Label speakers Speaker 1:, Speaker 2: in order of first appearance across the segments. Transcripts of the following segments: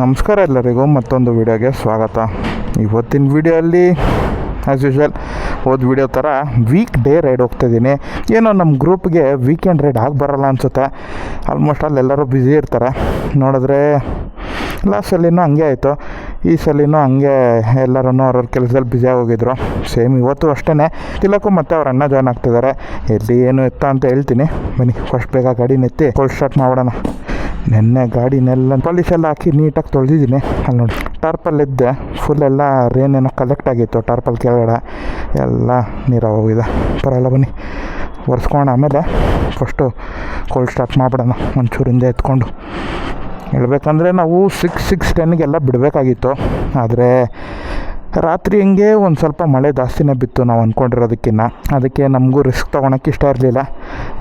Speaker 1: ನಮಸ್ಕಾರ ಎಲ್ಲರಿಗೂ ಮತ್ತೊಂದು ವಿಡಿಯೋಗೆ ಸ್ವಾಗತ. ಇವತ್ತಿನ ವಿಡಿಯೋಲ್ಲಿ ಆ್ಯಸ್ ಯೂಶ್ವಲ್ ಹೋದ ವಿಡಿಯೋ ಥರ ವೀಕ್ ಡೇ ರೈಡ್ ಹೋಗ್ತಾಯಿದ್ದೀನಿ ಏನೋ ನಮ್ಮ ಗ್ರೂಪ್ಗೆ ವೀಕೆಂಡ್ ರೈಡ್ ಆಗಿ ಬರಲ್ಲ ಅನಿಸುತ್ತೆ. ಆಲ್ಮೋಸ್ಟ್ ಅಲ್ಲಿ ಎಲ್ಲರೂ ಬ್ಯುಸಿ ಇರ್ತಾರೆ. ನೋಡಿದ್ರೆ ಲಾಸ್ಟ್ ಸಲಿನೂ ಹಂಗೆ ಆಯಿತು. ಈ ಸಲಿನೂ ಹಂಗೆ ಎಲ್ಲರೂ ಅವ್ರವ್ರ ಕೆಲಸದಲ್ಲಿ ಬ್ಯುಸಿಯಾಗಿ ಹೋಗಿದ್ರು. ಸೇಮ್ ಇವತ್ತು ಅಷ್ಟೇ ತಿಲಕು ಮತ್ತು ಅವ್ರ ಅಣ್ಣ ಜಾಯ್ನ್ ಆಗ್ತಿದ್ದಾರೆ. ಎಲ್ಲಿ ಏನು ಎತ್ತ ಅಂತ ಹೇಳ್ತೀನಿ. ಬನ್ನಿ ಫಸ್ಟ್ ಬೇಗ ಗಾಡಿ ನೆತ್ತಿ ಫುಲ್ ಸ್ಟಾರ್ಟ್ ಮಾಡೋಣ. ನೆನ್ನೆ ಗಾಡಿನೆಲ್ಲ ಪಾಲಿಶ್ ಎಲ್ಲ ಹಾಕಿ ನೀಟಾಗಿ ತೊಳೆದಿದ್ದೀನಿ. ಅಲ್ಲಿ ನೋಡಿ, ಟಾರ್ಪಲ್ ಇದ್ದೆ. ಫುಲ್ ಎಲ್ಲ ರೇನ್ ಏನೋ ಕಲೆಕ್ಟ್ ಆಗಿತ್ತು, ಟಾರ್ಪಲ್ ಕೆಳಗಡೆ. ಎಲ್ಲ ನೀರಾಗಿ ಹೋಗಿದೆ. ಪರವಾಗಿಲ್ಲ, ಬನ್ನಿ. ಒರೆಸ್ಕೊಂಡು ಆಮೇಲೆ ಫಸ್ಟು ಕೋಲ್ಡ್ ಸ್ಟಾರ್ಟ್ ಮಾಡಿಬಿಡೋಣ. ಒಂಚೂರಿಂದ ಎತ್ಕೊಂಡು. ಹೇಳ್ಬೇಕಂದ್ರೆ ನಾವು ಸಿಕ್ಸ್ ಸಿಕ್ಸ್ ಟೆನ್ಗೆಲ್ಲ ಬಿಡಬೇಕಾಗಿತ್ತು. ಆದರೆ ರಾತ್ರಿ ಹಂಗೆ ಒಂದು ಸ್ವಲ್ಪ ಮಳೆ ಜಾಸ್ತಿನೇ ಬಿತ್ತು ನಾವು ಅಂದ್ಕೊಂಡಿರೋದಕ್ಕಿಂತ ಅದಕ್ಕೆ ನಮಗೂ ರಿಸ್ಕ್ ತೊಗೊಳಕ್ಕೆ ಇಷ್ಟ ಇರಲಿಲ್ಲ.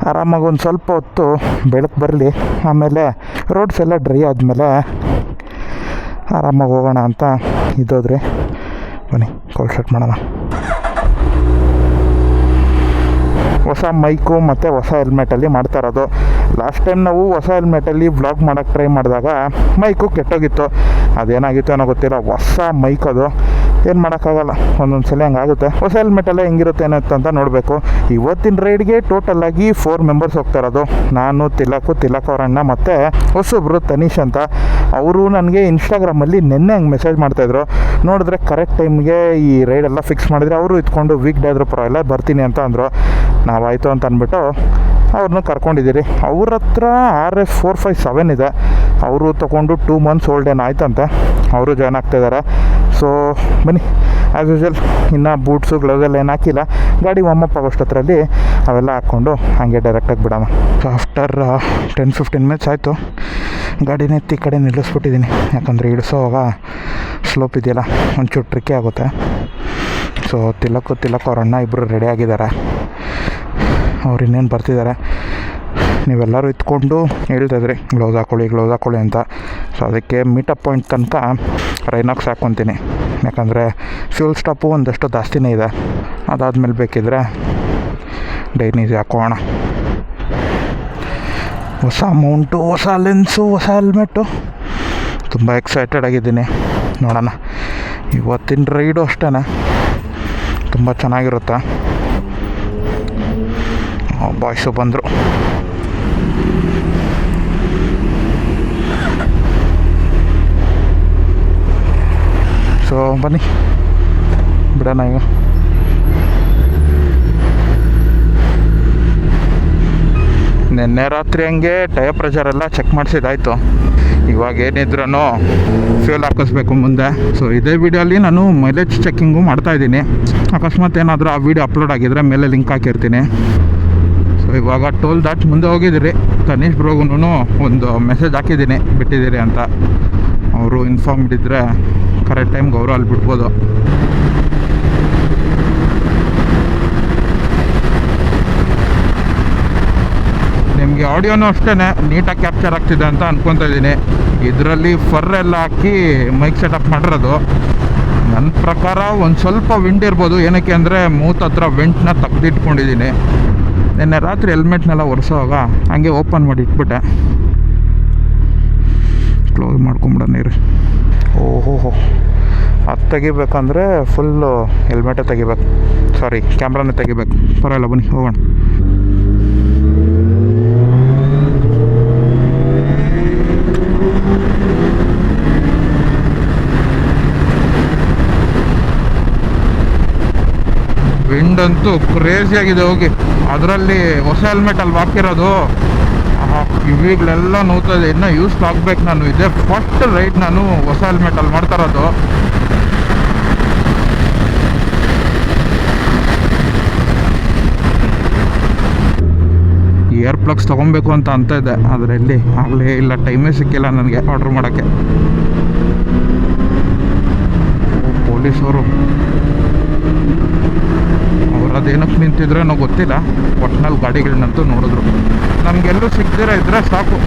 Speaker 1: ಆರಾಮಾಗಿ ಒಂದು ಸ್ವಲ್ಪ ಹೊತ್ತು ಬೆಳಕು ಬರಲಿ. ಆಮೇಲೆ ರೋಡ್ಸ್ ಎಲ್ಲ ಡ್ರೈ ಆದಮೇಲೆ ಆರಾಮಾಗಿ ಹೋಗೋಣ ಅಂತ ಇದ್ದೋದ್ರಿ. ಬನ್ನಿ ಕಾಲ್ ಶಟ್ ಮಾಡೋಣ. ಹೊಸ ಮೈಕು ಮತ್ತು ಹೊಸ ಹೆಲ್ಮೆಟಲ್ಲಿ ಮಾಡ್ತಾ ಇರೋದು. ಲಾಸ್ಟ್ ಟೈಮ್ ನಾವು ಹೊಸ ಹೆಲ್ಮೆಟಲ್ಲಿ ವ್ಲಾಗ್ ಮಾಡೋಕ್ಕೆ ಟ್ರೈ ಮಾಡಿದಾಗ ಮೈಕು ಕೆಟ್ಟೋಗಿತ್ತು. ಅದೇನಾಗಿತ್ತು ಅನ್ನೋ ಗೊತ್ತಿಲ್ಲ. ಹೊಸ ಮೈಕ್ ಅದು. ಏನು ಮಾಡೋಕ್ಕಾಗಲ್ಲ. ಒಂದೊಂದು ಸಲ ಹಂಗಾಗುತ್ತೆ ಹೊಸ ಹೆಲ್ಮೆಟೆಲ್ಲ ಹೆಂಗಿರುತ್ತೆ ಅಂತ ನೋಡಬೇಕು. ಇವತ್ತಿನ ರೈಡ್ಗೆ ಆಗಿ ಫೋರ್ ಮೆಂಬರ್ಸ್ ಹೋಗ್ತಾ ಇರೋದು. ನಾನು ತಿಲಕು, ತಿಲಕ್ ಅವ್ರ ಅಣ್ಣ ಮತ್ತು ಹೊಸೊಬ್ರು ತನೀಶ್ ಅಂತ. ಅವರು ನನಗೆ ಇನ್ಸ್ಟಾಗ್ರಾಮಲ್ಲಿ ನಿನ್ನೆ ಹಂಗೆ ಮೆಸೇಜ್ ಮಾಡ್ತಾಯಿದ್ರು ನೋಡಿದ್ರೆ ಕರೆಕ್ಟ್ ಟೈಮ್ಗೆ ಈ ರೈಡೆಲ್ಲ ಫಿಕ್ಸ್ ಮಾಡಿದ್ರೆ ಅವರು ಇದ್ಕೊಂಡು ವೀಕ್ ಡೇ ಆದರೂ ಪರವಾಗಿಲ್ಲ, ಬರ್ತೀನಿ ಅಂತ ಅಂದರು. ನಾವಾಯಿತು ಅಂತ ಅಂದ್ಬಿಟ್ಟು ಅವ್ರನ್ನ ಕರ್ಕೊಂಡಿದ್ದೀರಿ ಅವ್ರ ಹತ್ರ R S four five seven ಇದೆ. ಅವರು ತೊಗೊಂಡು ಟೂ ಮಂತ್ಸ್ ಓಲ್ಡ್ ಏನು ಆಯ್ತಂತೆ. ಅವರು ಜಾಯ್ನ್ ಆಗ್ತಾಯಿದ್ದಾರೆ ಸೊ ಬನ್ನಿ ಆ್ಯಸ್ ಯೂಶಲ್ ಇನ್ನು ಬೂಟ್ಸು ಗ್ಲೌಸ್ ಎಲ್ಲ ಏನು ಹಾಕಿಲ್ಲ. ಗಾಡಿ ವಾಮಪ್ ಆಗೋಷ್ಟೊತ್ತರಲ್ಲಿ ಅವೆಲ್ಲ ಹಾಕ್ಕೊಂಡು ಹಾಗೆ ಡೈರೆಕ್ಟಾಗಿ ಬಿಡೋಣ. So after ten fifteen minutes ಆಯಿತು. ಗಾಡಿನ ಎತ್ತಿ ಕಡೆ ನಿಲ್ಲಿಸ್ಬಿಟ್ಟಿದ್ದೀನಿ ಯಾಕಂದರೆ ಇಳಿಸೋವಾಗ ಸ್ಲೋಪ್ ಇದೆಯಲ್ಲ, ಒಂಚೂರು ಟ್ರಿಕ್ಕಿ ಆಗುತ್ತೆ. ಸೊ ತಿಲಕ್ಕು ತಿಲಕ್ಕು ಅವ್ರ ಅಣ್ಣ ಇಬ್ಬರು ರೆಡಿ ಆಗಿದ್ದಾರೆ. ಅವ್ರು ಇನ್ನೇನು ಬರ್ತಿದ್ದಾರೆ ನೀವೆಲ್ಲರೂ ಇತ್ಕೊಂಡು ಹೇಳ್ತಾಯಿದ್ರಿ ಗ್ಲೌಸ್ ಹಾಕೊಳ್ಳಿ ಗ್ಲೌಸ್ ಹಾಕೊಳ್ಳಿ ಅಂತ. ಸೊ ಅದಕ್ಕೆ ಮೀಟಪ್ ಪಾಯಿಂಟ್ ತನಕ ರೈನಾಕ್ಸ್ ಹಾಕ್ಕೊತೀನಿ ಯಾಕಂದರೆ ಫ್ಯೂಲ್ ಸ್ಟಾಪು ಒಂದಷ್ಟು ಜಾಸ್ತಿನೇ ಇದೆ. ಅದಾದಮೇಲೆ ಬೇಕಿದ್ರೆ ಡೈನೀಸ್ ಹಾಕೋಣ. ಹೊಸ ಅಮೌಂಟು ಹೊಸ ಲೆನ್ಸು ಹೊಸ ಹೆಲ್ಮೆಟ್ಟು ತುಂಬ ಎಕ್ಸೈಟೆಡ್ ಆಗಿದ್ದೀನಿ. ನೋಡೋಣ. ಇವತ್ತಿನ ರೈಡು ಅಷ್ಟೇ ತುಂಬ ಚೆನ್ನಾಗಿರುತ್ತೆ. ಬಾಯ್ಸು ಬಂದರು. ಸೊ ಬನ್ನಿ. ಬಿಡೋಣ ಈಗ. ನಿನ್ನೆ ರಾತ್ರಿ ಹಂಗೆ ಟೈರ್ ಪ್ರೆಷರ್ ಎಲ್ಲ ಚೆಕ್ ಮಾಡಿಸಿದಾಯ್ತು ಇವಾಗ ಏನಿದ್ರೂ ಫ್ಯೂಲ್ ಹಾಕಿಸ್ಬೇಕು ಮುಂದೆ. ಸೊ ಇದೇ ವಿಡಿಯೋಲಿ ನಾನು ಮೈಲೇಜ್ ಚೆಕ್ಕಿಂಗು ಮಾಡ್ತಾಯಿದ್ದೀನಿ ಅಕಸ್ಮಾತ್ ಏನಾದರೂ ಆ ವಿಡಿಯೋ ಅಪ್ಲೋಡ್ ಆಗಿದ್ರೆ ಮೇಲೆ ಲಿಂಕ್ ಹಾಕಿರ್ತೀನಿ. ಸೊ ಇವಾಗ ಟೋಲ್ ದಾಟ್ ಮುಂದೆ ಹೋಗಿದ್ದೀರಿ. ತನೀಶ್ ಬ್ರೋಗುನು ಒಂದು ಮೆಸೇಜ್ ಹಾಕಿದ್ದೀನಿ. ಬಿಟ್ಟಿದ್ದೀರಿ ಅಂತ. ಅವರು ಇನ್ಫಾರ್ಮ್ ಇದ್ದಿದ್ರೆ ಕರೆಕ್ಟ್ ಟೈಮ್ಗೆ ಅವರು ಅಲ್ಲಿ ಬಿಡ್ಬೋದು. ನಿಮಗೆ ಆಡಿಯೋನು ಅಷ್ಟೇ ನೀಟಾಗಿ ಕ್ಯಾಪ್ಚರ್ ಆಗ್ತಿದೆ ಅಂತ ಅನ್ಕೊತಾ ಇದ್ದೀನಿ. ಇದರಲ್ಲಿ ಫರ್ ಎಲ್ಲ ಹಾಕಿ ಮೈಕ್ ಸೆಟಪ್ ಮಾಡಿರೋದು. ನನ್ನ ಪ್ರಕಾರ ಒಂದು ಸ್ವಲ್ಪ ವಿಂಡ್ ಇರ್ಬೋದು. ಏನಕ್ಕೆ ಅಂದರೆ ಮೂತ್ ಹತ್ರ ವೆಂಟ್ನ ತೆಗ್ದಿಟ್ಕೊಂಡಿದ್ದೀನಿ. ನಿನ್ನೆ ರಾತ್ರಿ ಹೆಲ್ಮೆಟ್ನೆಲ್ಲ ಒರೆಸೋವಾಗ ಹಂಗೆ ಓಪನ್ ಮಾಡಿ ಇಟ್ಬಿಟ್ಟೆ. ತೆಗಿಬೇಕಂದ್ರೆ ಫುಲ್ಲು ಹೆಲ್ಮೆಟೇ ತೆಗಿಬೇಕು. ಸಾರಿ ಕ್ಯಾಮ್ರಾನೇ ತೆಗಿಬೇಕು. ಪರವಾಗಿಲ್ಲ, ಬನ್ನಿ, ಹೋಗೋಣ. ವಿಂಡ್ ಅಂತೂ ಕ್ರೇಜಿ ಆಗಿದೆ, ಹೋಗಿ. ಅದರಲ್ಲಿ ಹೊಸ ಹೆಲ್ಮೆಟ್ ಅಲ್ಲಿ ಹಾಕಿರೋದು. ಕಿವಿಗಳೆಲ್ಲ ಇದೆ ಇನ್ನೂ ಯೂಸ್ ಆಗ್ಬೇಕು ನಾನು. ಇದೇ ಫಸ್ಟ್ ರೈಡ್ ನಾನು ಹೊಸ ಹೆಲ್ಮೆಟ್ ಅಲ್ಲಿ ಮಾಡ್ತಾ ಇರೋದು. ಇಯರ್ ಪ್ಲಗ್ಸ್ ತೊಗೊಬೇಕು ಅಂತ ಅಂತ ಇದೆ. ಆದರೆ ಎಲ್ಲಿ ಆಗಲೇ ಇಲ್ಲ ಟೈಮೇ ಸಿಕ್ಕಿಲ್ಲ ನನಗೆ ಆರ್ಡ್ರ್ ಮಾಡೋಕ್ಕೆ. ಪೊಲೀಸವರು ಅವ್ರು ಅದೇನಕ್ಕೆ ನಿಂತಿದ್ರೆ ಏನೋ ಗೊತ್ತಿಲ್ಲ. ಒಟ್ನಲ್ಲಿ ಗಾಡಿಗಳನ್ನಂತೂ ನೋಡಿದ್ರು. ನಮಗೆಲ್ಲೂ ಸಿಗ್ದಿರ ಇದ್ರೆ ಸಾಕು.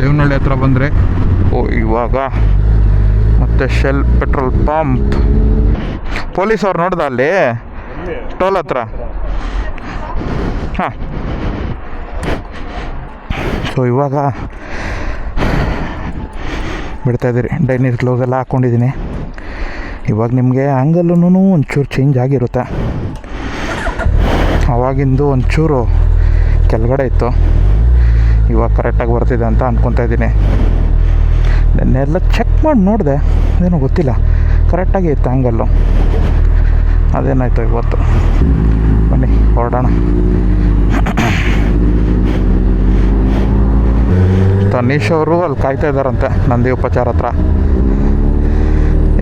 Speaker 1: ದೇವನಹಳ್ಳಿ ಹತ್ರ ಬಂದರೆ, ಓ, ಇವಾಗ ಮತ್ತೆ ಶೆಲ್ ಪೆಟ್ರೋಲ್ ಪಂಪ್ ಪೊಲೀಸ್ ಅವ್ರು ನೋಡ್ದ ಅಲ್ಲಿ? ಟೋಲ್ ಹತ್ರ? ಹಾಂ. ಸೊ ಇವಾಗ ಬಿಡ್ತಾ ಇದ್ದೀರಿ. ಡೈನಿರ್ ಎಲ್ಲ ಹಾಕ್ಕೊಂಡಿದ್ದೀನಿ ಇವಾಗ ನಿಮಗೆ ಆ್ಯಂಗಲ್ಲೂ ಒಂಚೂರು ಚೇಂಜ್ ಆಗಿರುತ್ತೆ. ಅವಾಗಿಂದು ಒಂಚೂರು ಕೆಳಗಡೆ ಇತ್ತು. ಇವಾಗ ಕರೆಕ್ಟಾಗಿ ಬರ್ತಿದೆ ಅಂತ ಅಂದ್ಕೊತಾ ಇದ್ದೀನಿ. ನೆನ್ನೆಲ್ಲ ಚೆಕ್ ಮಾಡಿ ನೋಡಿದೆ, ಏನೋ ಗೊತ್ತಿಲ್ಲ. ಕರೆಕ್ಟಾಗಿ ಇತ್ತು ಆ್ಯಂಗಲ್ಲು ಅದೇನಾಯಿತು ಇವತ್ತು? ಬನ್ನಿ, ಹೊರಡೋಣ. ತನೀಶ್ ಅವರು ಅಲ್ಲಿ ಕಾಯ್ತಾ ಇದ್ದಾರಂತೆ, ನಂದಿ ಉಪಚಾರ ಹತ್ರ.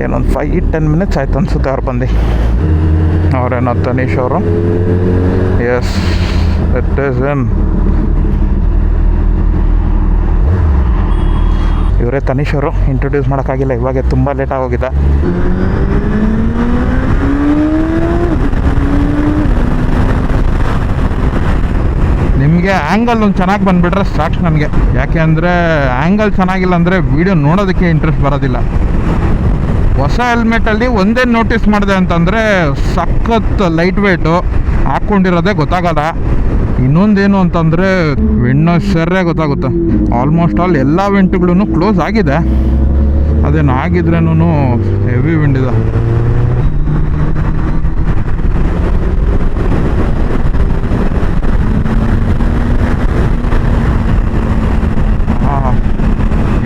Speaker 1: ಏನೊಂದು ಫೈ ಟೆನ್ ಮಿನಿಟ್ಸ್ ಆಯ್ತು ಅನ್ಸುತ್ತೆ ಅವ್ರು ಬಂದು. ಅವರೇನೋ ತನೀಶ್ ಅವರು? ಎಸ್ ಇಟ್ ಇಸ್ ಎನ್ ಇವರೇ ತನೀಶ್ ಅವರು. ಇಂಟ್ರೊಡ್ಯೂಸ್ ಮಾಡೋಕ್ಕಾಗಿಲ್ಲ, ಇವಾಗ ತುಂಬ ಲೇಟ್ ಆಗೋಗಿದೆ. ನಿಮಗೆ ಆ್ಯಂಗಲ್ ಒಂದು ಚೆನ್ನಾಗಿ ಬಂದುಬಿಟ್ರೆ ಸಾಕ್ಸ್ ನನಗೆ. ಯಾಕೆ ಅಂದರೆ ಆ್ಯಂಗಲ್ ಚೆನ್ನಾಗಿಲ್ಲ ಅಂದರೆ ವೀಡಿಯೋ ನೋಡೋದಕ್ಕೆ ಇಂಟ್ರೆಸ್ಟ್ ಬರೋದಿಲ್ಲ. ಹೊಸ ಹೆಲ್ಮೆಟಲ್ಲಿ ಒಂದೇ ನೋಟಿಸ್ ಮಾಡಿದೆ ಅಂತಂದರೆ ಸಖತ್ ಲೈಟ್ ವೆಯ್ಟು ಹಾಕ್ಕೊಂಡಿರೋದೇ ಗೊತ್ತಾಗಲ್ಲ. ಇನ್ನೊಂದೇನು ಅಂತಂದರೆ ವಿಂಡೋ ಸರಿಯಾಗಿ ಗೊತ್ತಾಗುತ್ತೆ. ಆಲ್ಮೋಸ್ಟ್ ಆಲ್ ಎಲ್ಲ ವಿಂಟ್ಗಳೂ ಕ್ಲೋಸ್ ಆಗಿದೆ. ಅದೇನು ಆಗಿದ್ರೇನು ಹೆವಿ ವಿಂಡ್ ಇದೆ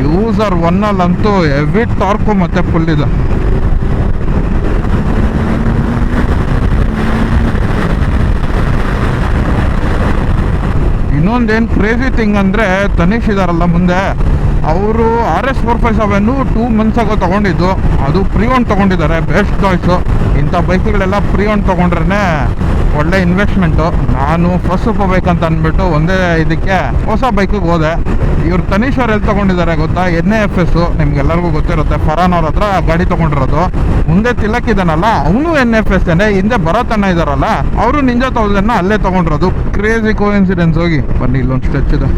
Speaker 1: ಯೂಸರ್ ಒನ್ನಲ್ಲಂತೂ ಹೆವಿ ಟಾರ್ಕು ಮತ್ತೆ ಫುಲ್ ಇದೆ. ಇನ್ನೊಂದೇನು ಕ್ರೇಜಿ ಥಿಂಗ್ ಅಂದರೆ ತನಿಷ್ ಇದಾರಲ್ಲ ಮುಂದೆ. ಅವರು R S four five seven two months ಆಗೋ ತೊಗೊಂಡಿದ್ದು. ಅದು ಪ್ರೀ ಓನ್ ತೊಗೊಂಡಿದ್ದಾರೆ ಬೆಸ್ಟ್ ಚಾಯ್ಸು ಇಂಥ ಬೈಕ್ಗಳೆಲ್ಲ ಪ್ರೀ ಓನ್ ತೊಗೊಂಡ್ರೆ ಒಳ್ಳೆ ಇನ್ವೆಸ್ಟ್ಮೆಂಟು ನಾನು ಫಸ್ಟ್ ಸೂಪರ್ ಬೈಕ್ ಅಂತ ಅಂದ್ಬಿಟ್ಟು ಒಂದೇ ಇದಕ್ಕೆ ಹೊಸ ಬೈಕಿಗೆ ಹೋದೆ. ಇವ್ರು ತನೀಶ್ ಅವ್ರು ಎಲ್ಲಿ ತೊಗೊಂಡಿದ್ದಾರೆ ಗೊತ್ತಾ? ಎನ್ ಎ ಎಫ್ ಎಸ್ ನಿಮ್ಗೆಲ್ಲರಿಗೂ ಗೊತ್ತಿರುತ್ತೆ. ಫರಾನ್ ಅವ್ರ ಹತ್ರ ಗಾಡಿ ತೊಗೊಂಡಿರೋದು. ಮುಂದೆ ತಿಲಕ್ ಅವನು ಎನ್ ಎಫ್ ಎಸ್ ಏನೇ ಹಿಂದೆ ಭರತಣ್ಣ ಇದಾರಲ್ಲ ಅವರು ನಿಂಜ ತೌಸಂಡ್ನ ಅಲ್ಲೇ ತೊಗೊಂಡಿರೋದು. ಕ್ರೇಜಿ ಕೋಇನ್ಸಿಡೆನ್ಸ್ ಹೋಗಿ. ಬನ್ನಿ, ಇಲ್ಲೊಂದು ಸ್ಟೆಚ್ ಇದೆ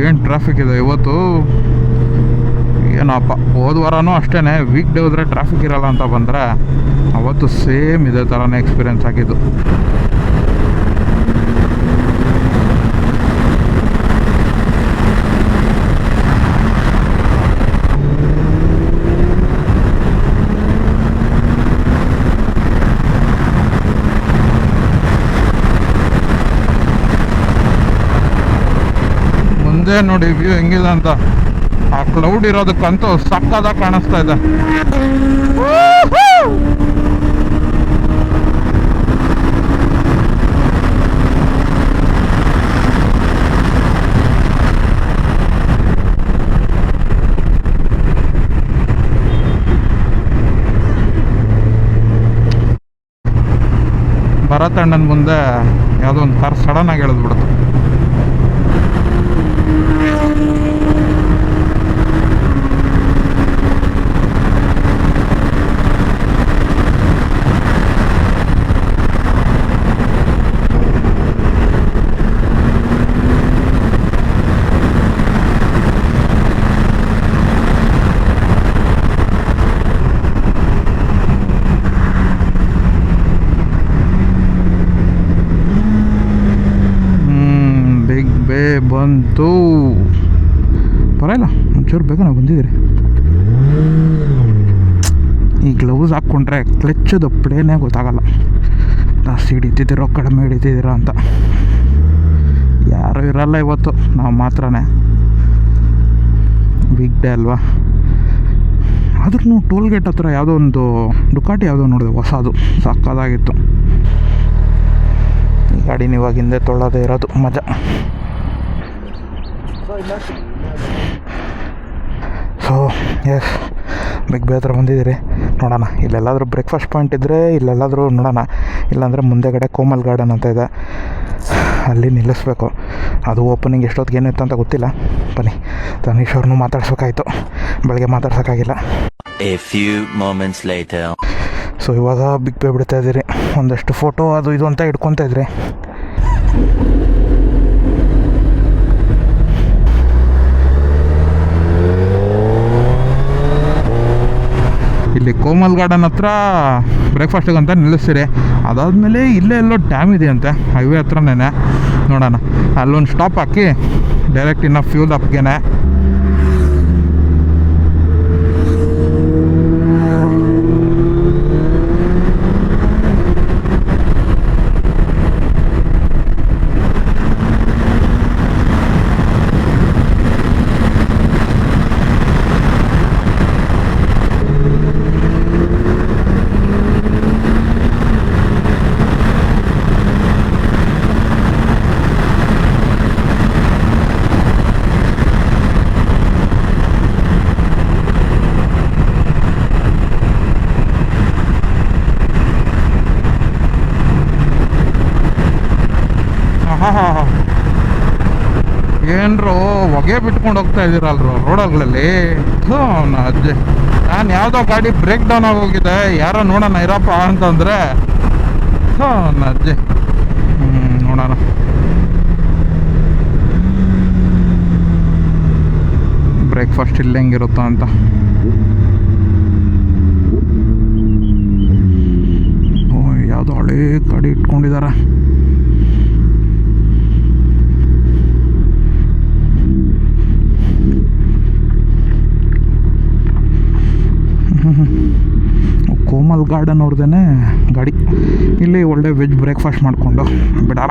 Speaker 1: ಏನು ಟ್ರಾಫಿಕ್ ಇದೆ ಇವತ್ತು. ಏನಪ್ಪ, ಹೋದ ವಾರನೂ ಅಷ್ಟೇ ವೀಕ್ ಡೇ ಹೋದರೆ ಟ್ರಾಫಿಕ್ ಇರಲ್ಲ ಅಂತ ಬಂದರೆ, ಅವತ್ತು ಸೇಮ್ ಇದೇ ಥರನೇ ಎಕ್ಸ್ಪೀರಿಯೆನ್ಸ್ ಆಗಿದ್ದು. ಮುಂದೆ ನೋಡಿ ವ್ಯೂ ಹೆಂಗಿದೆ ಅಂತ. ಆ ಕ್ಲೌಡ್ ಇರೋದಕ್ಕಂತೂ ಸಕ್ಕದಾಗ ಕಾಣಿಸ್ತಾ ಇದೆ. ಭರತಣ್ಣನ ಮುಂದೆ ಯಾವುದೋ ಒಂದು ಕಾರ್ ಸಡನ್ ಆಗಿ ಎಳೆದ್ಬಿಡ್ತು ಬಿಗ್ ಬೇ ಬಂತು ಪರವಾಗಿಲ್ಲ ಒಂಚೂರು ಬೇಗ ನಾವು ಬಂದಿದ್ದೀರಿ. ಈ ಗ್ಲೌಸ್ ಹಾಕ್ಕೊಂಡ್ರೆ ಕ್ಲಚ್ಚದು ಪ್ಲೇನೇ ಗೊತ್ತಾಗಲ್ಲ. ಜಾಸ್ತಿ ಹಿಡಿತಿದ್ದೀರೋ ಕಡಿಮೆ ಹಿಡಿತಿದ್ದೀರೋ ಅಂತ. ಯಾರೂ ಇರಲ್ಲ ಇವತ್ತು, ನಾವು ಮಾತ್ರನೇ. ಬಿಗ್ ಡೇ ಅಲ್ವಾ? ಆದ್ರೂ ಟೋಲ್ ಗೇಟ್ ಹತ್ರ ಯಾವುದೋ ಒಂದು ಡುಕಾಟಿ ಯಾವುದೋ ನೋಡಿದೆ, ಹೊಸದು. ಸಾಕಾದಾಗಿತ್ತು. ಗಾಡಿನ ಇವಾಗ ಹಿಂದೆ ತೊಳ್ಳೋದೇ ಇರೋದು, ಮಜಾ. ಸೊ ಎಸ್ ಬಿಗ್ ಬಿ ಹತ್ರ ಬಂದಿದ್ದೀರಿ. ನೋಡೋಣ ಇಲ್ಲೆಲ್ಲಾದರೂ ಬ್ರೇಕ್ಫಾಸ್ಟ್ ಪಾಯಿಂಟ್ ಇದ್ದರೆ ಇಲ್ಲೆಲ್ಲಾದರೂ ನೋಡೋಣ. ಇಲ್ಲಾಂದರೆ ಮುಂದೆಗಡೆ ಕೋಮಲ್ ಗಾರ್ಡನ್ ಅಂತ ಇದೆ. ಅಲ್ಲಿ ನಿಲ್ಲಿಸ್ಬೇಕು. ಅದು ಓಪನಿಂಗ್ ಎಷ್ಟೊತ್ತಿಗೆ ಏನಿತ್ತು ಅಂತ ಗೊತ್ತಿಲ್ಲ. ಬನ್ನಿ ತನೀಶ್ ಅವ್ರನ್ನೂ ಮಾತಾಡ್ಸೋಕ್ಕಾಯ್ತು ಬೆಳಗ್ಗೆ ಮಾತಾಡ್ಸೋಕ್ಕಾಗಿಲ್ಲ. ಸೊ ಇವಾಗ ಬಿಗ್ ಬಿ ಬಿಡ್ತಾ ಇದ್ದೀರಿ. ಒಂದಷ್ಟು ಫೋಟೋ ಅದು ಇದು ಅಂತ ಇಟ್ಕೊತಾ ಇದ್ರಿ. ಇಲ್ಲಿ ಕೋಮಲ್ ಗಾರ್ಡನ್ ಹತ್ರ ಬ್ರೇಕ್ಫಾಸ್ಟಿಗೆ ಅಂತ ನಿಲ್ಲಿಸ್ತೀರಿ. ಅದಾದಮೇಲೆ ಇಲ್ಲೇ ಎಲ್ಲೋ ಡ್ಯಾಮ್ ಇದೆ ಅಂತೆ ಹೈವೇ ಹತ್ರನೇ ನೋಡೋಣ. ಅಲ್ಲೊಂದು ಸ್ಟಾಪ್ ಹಾಕಿ ಡೈರೆಕ್ಟ್ ಇನ್ನು ಫ್ಯೂಲ್ ಅಪ್ಗೆನೆ ಏನ್ರೋ ಹೊಗೆ ಬಿಟ್ಕೊಂಡು ಹೋಗ್ತಾ ಇದ್ದೀರಲ್ರು ರೋಡಲ್ಗಳಲ್ಲಿ? ಅಜ್ಜಿ. ನಾನು ಯಾವುದೋ ಗಾಡಿ ಬ್ರೇಕ್ ಡೌನ್ ಆಗೋಗಿದೆ ಯಾರೋ ನೋಡೋಣ ಇರಪ್ಪ ಅಂತಂದರೆ. ನನ್ನ ಅಜ್ಜಿ. ಹ್ಞೂ ನೋಡೋಣ. ಬ್ರೇಕ್ಫಾಸ್ಟ್ ಇಲ್ಲಿ ಅಂತ. ಯಾವುದೋ ಹಳೇ ಗಾಡಿ ಇಟ್ಕೊಂಡಿದ್ದಾರೆ ಕೋಮಲ್ ಗಾರ್ಡನ್ ಅವ್ರದ್ದೇ ಗಾಡಿ. ಇಲ್ಲಿ ಒಳ್ಳೆ ವೆಜ್ ಬ್ರೇಕ್ಫಾಸ್ಟ್ ಮಾಡಿಕೊಂಡು ಬಿಡಾರ